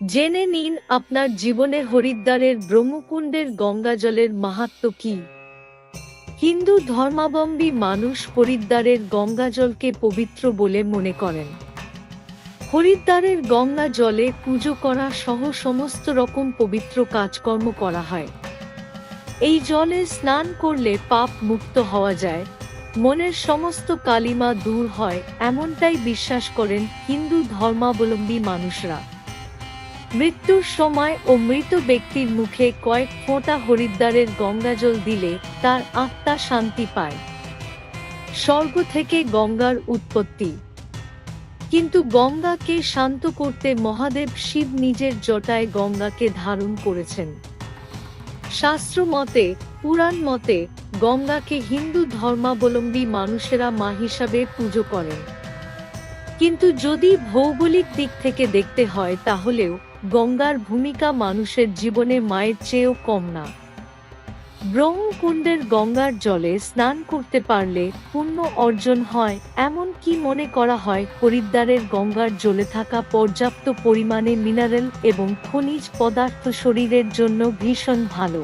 জেনে নিন আপনার জীবনে হরিদ্বারের ব্রহ্মকুণ্ডের গঙ্গাজলের মাহাত্ম কি? হিন্দু ধর্মাবলম্বী মানুষ হরিদ্বারের গঙ্গাজলকে পবিত্র বলে মনে করেন। হরিদ্বারের গঙ্গা জলে পুজো করা সহ সমস্ত রকম পবিত্র কাজকর্ম করা হয়। এই জলে স্নান করলে পাপ মুক্ত হওয়া যায়, মনের সমস্ত কালিমা দূর হয়, এমনটাই বিশ্বাস করেন হিন্দু ধর্মাবলম্বী মানুষরা। মৃত্যুর সময় ও মৃত ব্যক্তির মুখে কয়েক ফোঁটা হরিদ্বারের গঙ্গাজল দিলে তার আত্মা শান্তি পায়। স্বর্গ থেকে গঙ্গার উৎপত্তি। কিন্তু গঙ্গাকে শান্ত করতে মহাদেব শিব নিজের জটায় গঙ্গাকে ধারণ করেছেন। শাস্ত্র মতে পুরাণ মতে, গঙ্গাকে হিন্দু ধর্মাবলম্বী মানুষেরা মা হিসাবে পুজো করেন। কিন্তু যদি ভৌগোলিক দিক থেকে দেখতে হয়, তাহলেও গঙ্গার ভূমিকা মানুষের জীবনে মায়ের চেয়েও কম না। ব্রহ্মকুণ্ডের গঙ্গার জলে স্নান করতে পারলে পুণ্য অর্জন হয়, এমন কি মনে করা হয় হরিদ্বারের গঙ্গার জলে থাকা পর্যাপ্ত পরিমাণে মিনারেল এবং খনিজ পদার্থ শরীরের জন্য ভীষণ ভালো।